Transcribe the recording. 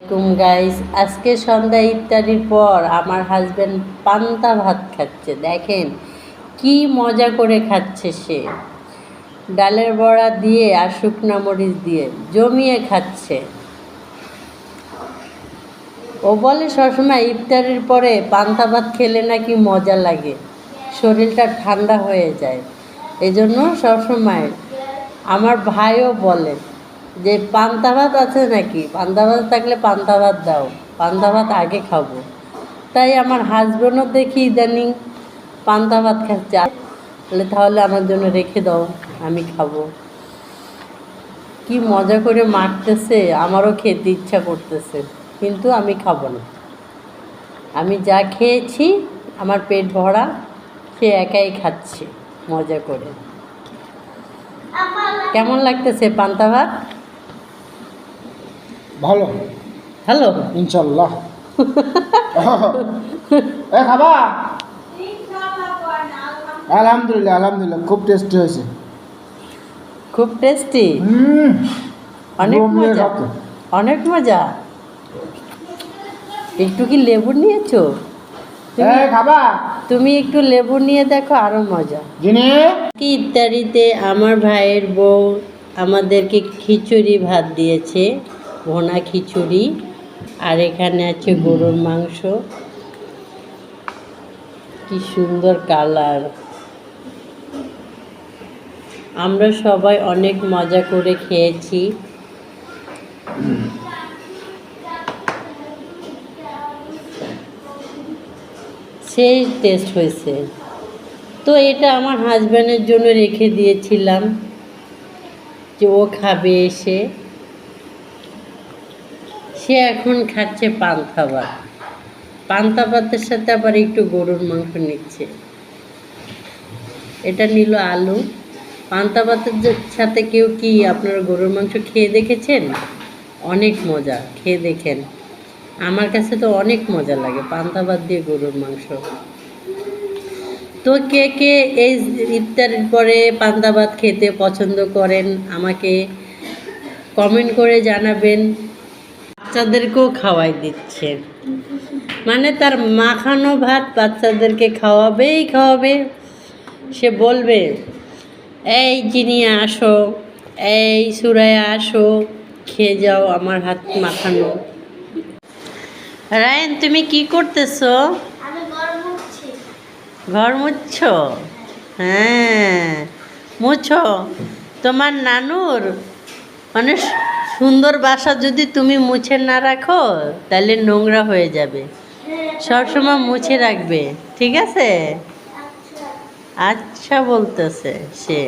Guys আজকে সন্ধ্যা ইফতারির পর আমার হাজব্যান্ড পান্তা ভাত খাচ্ছে। দেখেন কি মজা করে খাচ্ছে সে। ডালের বড়া দিয়ে আর শুকনা মরিচ দিয়ে জমিয়ে খাচ্ছে। ও বলে সবসময় ইফতারির পরে পান্তা ভাত খেলে নাকি মজা লাগে। শরীরটা ঠান্ডা হয়ে যায়। এজন্য সবসময় আমার ভাইও বলে যে পান্তা ভাত আছে নাকি? পান্তা ভাত থাকলে পান্তা ভাত দাও পান্তা ভাত আগে খাব। তাই আমার হাজবেন্ডও দেখি ইদানিং পান্তা ভাত খাচ্ছে। বলে, তাহলে আমার জন্য রেখে দাও, আমি খাব। কি মজা করে মারতেছে আমারও খেতে ইচ্ছা করতেছে, কিন্তু আমি খাব না। আমি যা খেয়েছি, আমার পেট ভরা, সে একাই খাচ্ছে, মজা করে। কেমন লাগতেছে পান্তা ভাত ভালো? হ্যালো? ইনশাল্লাহ। এ খাবা? আলহামদুলিল্লাহ আলহামদুলিল্লাহ খুব টেস্টি হয়েছে। খুব টেস্টি অনেক মজা। অনেক মজা। একটু কি লেবু নিয়েছো? তুমি- খাবা? তুমি একটু লেবু নিয়ে দেখো আরও মজা। কি ইত্যাদিতে আমার ভাইয়ের বউ আমাদেরকে খিচুড়ি ভাত দিয়েছে। ভোনা খিচুড়ি, আর এখানে আছে গরুর মাংস। কি সুন্দর কালার। আমরা সবাই অনেক মজা করে খেয়েছি। সেই টেস্ট হয়েছে। তো এটা আমার হাজব্যান্ডের জন্য রেখে দিয়েছিলাম যে ও খাবে এসে। সে এখন খাচ্ছে পান্তা ভাত পান্তা ভাতের সাথে আবার একটু গরুর মাংস নিচ্ছে। এটা নিল আলু। পান্তা ভাতের সাথে কেউ কি আপনারা গরুর মাংস খেয়ে দেখেছেন? অনেক মজা, খেয়ে দেখেন। আমার কাছে তো অনেক মজা লাগে পান্তা ভাত দিয়ে গরুর মাংস। তো কে কে এই ইফতারের পরে পান্তা ভাত খেতে পছন্দ করেন আমাকে কমেন্ট করে জানাবেন। বাচ্চাদেরকেও খাওয়াই দিচ্ছে। মানে তার মাখানো ভাত বাচ্চাদেরকে খাওয়াবেই খাওয়াবে। সে বলবে এই জিনিয়া আসো এই সুরায় আসো খেয়ে যাও আমার হাত মাখানো। রায়ন তুমি কি করতেছো? ঘর মুচ্ছ হ্যাঁ মুছো। তোমার নানুর মানে সুন্দর বাসা যদি তুমি মুছে না রাখো, তাহলে নোংরা হয়ে যাবে। সবসময় মুছে রাখবে, ঠিক আছে? আচ্ছা বলতেছে সে।